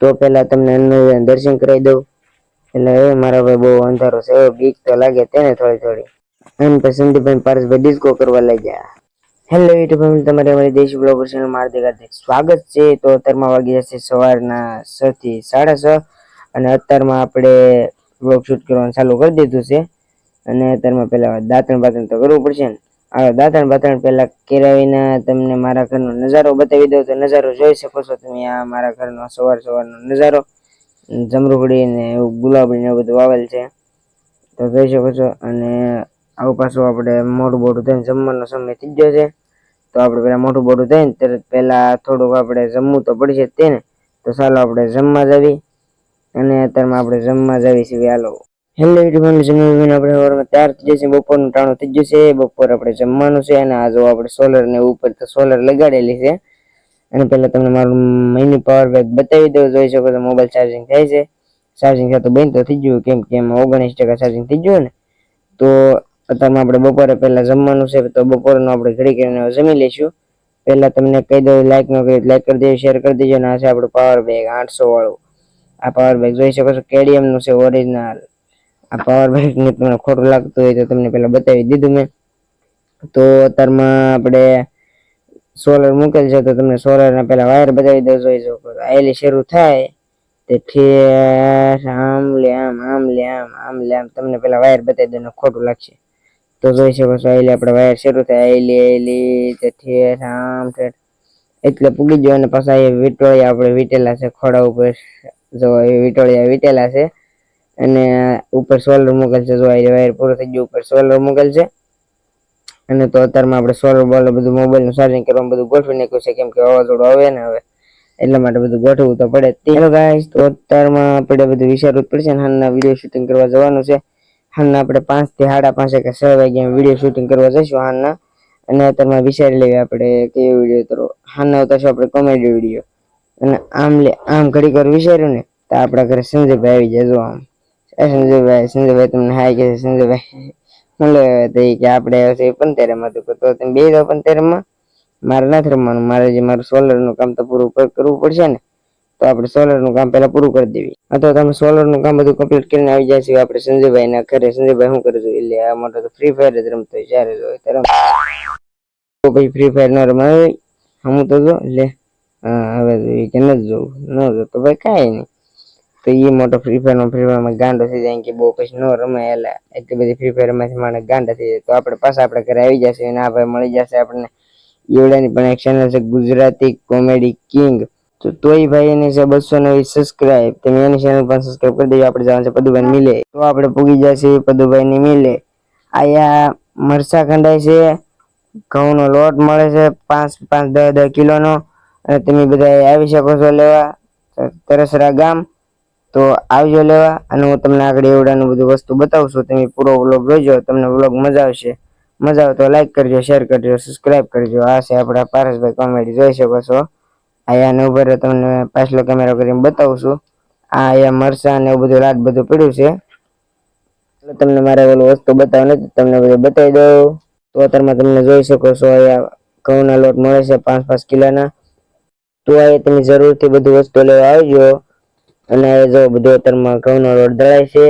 તો પેલા તમને દર્શન કરાવી દઉં. એટલે એ મારા ભાઈ બહુ અંધારો છે બીક તો લાગે તેને થોડી થોડી. એમ પછી સંદીપભાઈ પારસભાઈ ડિસ્કો કરવા લાગ્યા. હેલો યુટ્યુબ ફેમિલી તમારે અમારી દેશી બ્લોગર ચેનલ મારતી હાર્દિક સ્વાગત છે. તો અત્યારમાં વાગી જશે સવારના છ થી સાડા છ. અને અત્યારમાં આપણે બ્લોગ શૂટ કરવાનું ચાલુ કરી દીધું છે. અને અત્યારમાં પહેલાં દાંતણ બાતણ તો કરવું પડશે ને. આ દાંતણ બાતણ પેલા કેરાવીને તમને મારા ઘરનો નજારો બતાવી દઉં. તો નજારો જોઈ શકો છો તમે આ મારા ઘરનો સવાર સવારનો નજારો. જમરૂખડી ને એવું ગુલાબી ને એવું બધું વાવેલ છે. તો જોઈ શકો છો. અને આવું પાછું આપણે મોટું બોટું થઈને જમવાનો સમય થઈ ગયો છે. તો આપણે પેલા મોટું બોટું થઈને તરત પેલા થોડુંક આપણે જમવું તો પડશે જ તે તો ચાલો આપણે જમવા જવી. અને અત્યારમાં આપણે જમવા જવી છીએ. હાલો. હેલો યુટ્યુબ જમીન આપણે હવારમાં તૈયાર થઈ જશે, બપોરનું ટાણું થઈ જશે. બપોર આપણે જમવાનું છે અને આ જો આપણે સોલર ને ઉપર તો સોલર લગાડેલી છે. અને પહેલાં તમને મારું મહિની પાવર બેંક બતાવી દઉં. જોઈ શકો છો મોબાઈલ ચાર્જિંગ થાય છે. ચાર્જિંગ સાથે બંધ તો થઈ ગયું. કેમ કે એમાં ઓગણીસ ટકા ચાર્જિંગ થઈ ગયું ને. તો અત્યારમાં આપણે બપોરે પહેલાં જમવાનું છે, તો બપોરનું આપણે ઘડી કરીને જમી લઈશું. પહેલાં તમને કહી દઉં લાઇકનો નો લાઈક કરી દેજો શેર કરી દેજો. અને આ છે આપણું પાવર બેગ આઠસો વાળું. આ પાવર બેગ જોઈ શકો છો કેડીએમનું છે ઓરિજિનલ આ પાવર બેગ તમને ખોટું લાગતું હોય તો તમને પહેલાં બતાવી દીધું મેં. તો અત્યારમાં આપણે સોલર મૂકેલ છે તો તમને સોલર ના પેલા વાયર બતાવી દઉં જોઈ શકો આયેલી શરૂ થાય આમ લે આમ આમ લે આમ આમ તમને પેલા વાયર બતાવી દઉં ખોટું લાગશે. તો જોઈ શકો છો, આયેલી આપણે વાયર શરૂ થાય, આયેલી આયેલી, તે આમ ઠેર એટલે પૂગી ગયો અને પાછા એ વિટોળિયા આપણે વીટેલા છે, ખોડા ઉપર. જો એ વિટોળિયા વીટેલા છે અને ઉપર સોલર મોકલ છે, જો આ વાયર પૂરો થઈ ગયો, ઉપર સોલર મૂકેલ છે. અને તો અત્યારમાં આપણે સોલર બોલર બધું મોબાઈલનું ચાર્જિંગ કરવા બધું ગોઠવી નાખ્યું છે, કેમ કે વાવાઝોડું આવે ને હવે. એટલા માટે બધું ગોઠવવું તો પડે તો અત્યારમાં આપણે બધું વિચારવું જ પડશે ને, હાલના વીડિયો શૂટિંગ કરવા જવાનું છે. હાલના આપણે પાંચથી સાડા પાંચે કે છ વાગ્યા વીડિયો શૂટિંગ કરવા જઈશું હાલના. અને અત્યારમાં વિચારી લઈએ આપણે કેવો વીડિયો કરો હાલના ઉતારશું આપણે કોમેડી વીડિયો અને આમ લે, આમ ઘડી કર વિચાર્યું ને, તો આપણા ઘરે સંજયભાઈ આવી જાય જો આમ. સંજયભાઈ સંજયભાઈ તમને હાય કે સંજયભાઈ. લે તો કે આપણે હશે પંતેરમાં તો તો તમે બે જાવ પંતેરમાં મારે નથી રમવાનું, મારે જે મારું સોલરનું કામ તો પૂરું કરવું પડશે ને, તો આપણે સોલરનું કામ પેલા પૂરું કરી દેવી. અથવા તમે સોલરનું કામ બધું કમ્પ્લીટ કરીને આવી જાય છે, આપણે સંજયભાઈ ના ઘરે, સંજયભાઈ શું કરે છે? એટલે આ માટે તો ફ્રી ફાયર જ રમતો હોય, જ્યારે તો ભાઈ ફ્રી ફાયર ન રમાય હું તો જો એટલે હવે કે નથી જોઉં ન જો તો ભાઈ કાંઈ નહીં. તો એ મોટો ફ્રી ફાયરમાં ફ્રી ફાયરમાં ગાંડો થઈ જાય કે બહુ પછી ન રમે એટલે એટલી બધી ફ્રી ફાયરમાંથી માણસ ગાંડા થઈ જાય. તો આપણે પાછા આપણે ઘરે આવી જશે અને આ ભાઈ મળી જશે આપણને. એવડાની પણ એક ચેનલ છે ગુજરાતી કોમેડી કિંગ તો તોય ભાઈ એની છે બસો નવી સબસ્ક્રાઇબ તમે એની ચેનલ પણ સબસ્ક્રાઇબ કરી દઈએ આપણે જવાનું છે પદુભાઈ મિલે. તો આપણે પૂગી જશે પદુભાઈ ની મિલે. આયા મરસા ખંડાય છે, ઘઉંનો લોટ મળે છે, પાંચ પાંચ દસ દસ કિલોનો. અને તમે બધા આવી શકો છો લેવા. તરસરા ગામ. તો આવજો લેવા અને હું તમને આગળ એવડાનું બધું વસ્તુ બતાવું છું. તમે પૂરો વ્લોગ જોજો, તમને વ્લોગ મજા આવશે. મજા આવે તો લાઈક કરજો શેર કરજો સબસ્ક્રાઇબ કરજો. આ છે આપણા પારસભાઈ કોમેડી જોઈ શકો છો. અહીંયા ઉપર તમને પાછલો કેમેરો કરીને બતાવશું આ અહીંયા મરસા ને એવું બધું રાત બધું પડ્યું છે. તમને મારે ઓલું વસ્તુ બતાવ નથી તમને બધું બતાવી દઉં. તો અત્યારમાં તમને જોઈ શકો છો, અહીંયા ઘઉંના લોટ મળે છે પાંચ પાંચ કિલોના. તો અહીંયા તમે જરૂરથી બધું વસ્તુ લેવા આવજો. અને જો બધો અત્યારમાં ઘઉંનો રોડ દળાય છે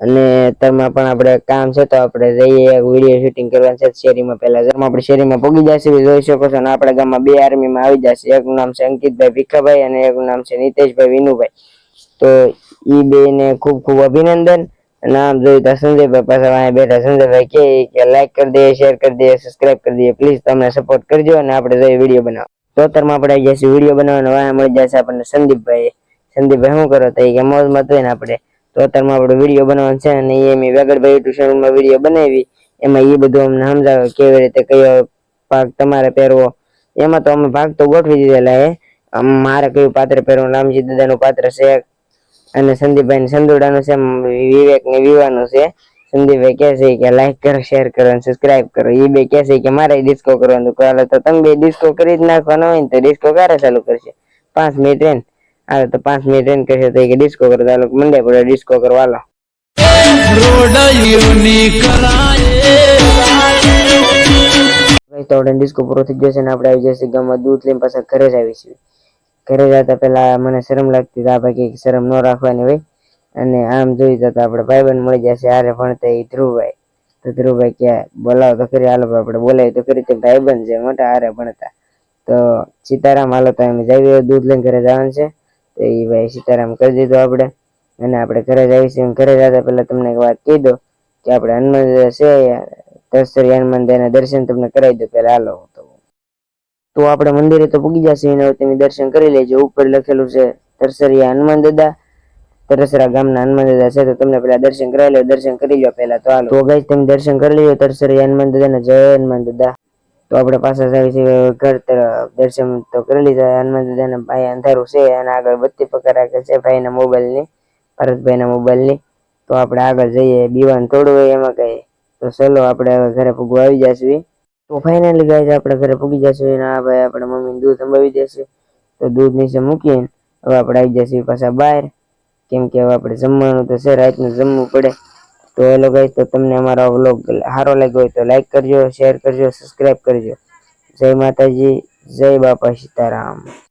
અને અત્યારમાં પણ આપણે કામ છે તો આપણે જઈએ વીડિયો શૂટિંગ કરવાનું છે, શેરીમાં પહેલાં જેમાં આપણે શેરીમાં પગી જશે જોઈ શકો છો. અને આપણા ગામમાં બે આર્મીમાં આવી જશે. એકનું નામ છે અંકિતભાઈ ભીખાભાઈ અને એકનું નામ છે નીતેશભાઈ વિનુભાઈ. તો એ બે ને ખૂબ ખૂબ અભિનંદન. અને આમ જોયું તો સંજયભાઈ પાછા અહીંયા બેઠા. સંજયભાઈ કે કે લાઈક કરી દઈએ શેર કરી દઈએ સબસ્ક્રાઇબ કરી દઈએ. પ્લીઝ તમને સપોર્ટ કરજો અને આપણે જઈએ વીડિયો બનાવો તો અત્યારમાં આપણે આવી જશે વીડિયો બનાવવાનો. વાયા મળી જશે આપણને સંદીપભાઈ સંદીપભાઈ શું કરો તો કે મત હોય ને આપણે. તો અત્યારમાં આપણે વીડિયો બનાવવાનો છે અને એ મેં વેગડભાઈ યુટ્યુબ ચેનલમાં વીડિયો બનાવી. એમાં એ બધું અમને સમજાવે કેવી રીતે કયો ભાગ તમારે પહેરવો. એમાં તો અમે ભાગ તો ગોઠવી દીધેલા એ મારે કયું પાત્ર પહેરવું? રામજી દાદાનું પાત્ર છે. અને સંદીપભાઈ સંદુડાનું છે. વિવેક ને વિવાનું છે. સંદીપભાઈ કહે છે કે લાઈક કરો શેર કરો અને સબસ્ક્રાઇબ કરો. એ બે કહે છે કે મારે ડિસ્કો કરવાનું. કાલે તો તમે બે ડિસ્કો કરી જ નાખવાનો હોય ને તો ડિસ્કો ક્યારે ચાલુ કરશે? પાંચ મિનિટ રેન હાલે તો પાંચ મિનિટ એમ કહેશે તો કે ડિસ્કો કરો ચાલો મંડે પડે ડિસ્કો કરવા હાલો. રોડયુની કરાયે ભાઈ તો ડિસ્કો પૂરો થઈ જશે ને આપણે આવી જશે ગામમાં દૂધ લઈને પાછા ઘરે જ આવીશું. ઘરે જતા પેલા મને શરમ લાગતી આ ભાઈ શરમ ન રાખવાની હોય. અને આમ જોઈ જતા આપણે ભાઈબંધ મળી જશે આરે ભણતા એ ધ્રુવભાઈ. તો ધ્રુવભાઈ કે, બોલાવો તો ખરી, હાલો આપણે બોલાવી તો ખરી, તે ભાઈબંધ છે, મોટા હારે ભણતા. તો સીતારામ હાલો તો અમે જઈએ દૂધ લઈને ઘરે જવાનું છે. તો એ ભાઈ સીતારામ કરી દીધું આપણે અને આપણે ઘરે આવીશું ઘરે જતા પહેલાં તમને એક વાત કહી દો કે આપણે હનુમાન છે દર્શરી હનુમાન ના દર્શન તમને કરાવી દો પહેલાં હાલો તો. તો આપણે મંદિરે તો પૂગી જશે. એને તમે દર્શન કરી લેજો. ઉપર લખેલું છે તરસરિયા હનુમાન દાદા. તરસરા ગામના હનુમાન દાદા છે. તો તમને પેલા દર્શન કરાવી લો. દર્શન કરી લો પહેલા તો હાલો. તો ગાઈસ, તમે દર્શન કરી લેજો. તરસરિયા હનુમાન દાદાના જય હનુમાન દાદા. તો આપણે પાછા જાય છે ઘર તરફ. દર્શન તો કરી લીધા. હનુમાન દાદાના ભાઈ અંધારું છે અને આગળ બત્તી પકડ રાખે છે ભાઈના મોબાઈલની, ભરતભાઈના મોબાઈલની. તો આપણે આગળ જઈએ. બીવાન થોડું હોય એમાં કઈ. તો ચલો આપણે હવે ઘરે પૂગવા આવી જશું. તો ફાઇનલી ગાય આપણે ઘરે પૂગી જશું. અને આ ભાઈ આપણે મમ્મીને દૂધ અંબાવી દેશે. તો દૂધ નીચે મૂકીને હવે આપણે આવી જશું પાછા બહાર. કેમ કે હવે આપણે જમવાનું તો છે, રાતનું જમવું પડે. તો હેલો ગાઈસ તો તમને અમારો વ્લોગ સારો લાગ્યો હોય તો લાઈક કરજો શેર કરજો સબસ્ક્રાઇબ કરજો. જય માતાજી, જય બાપા સીતારામ.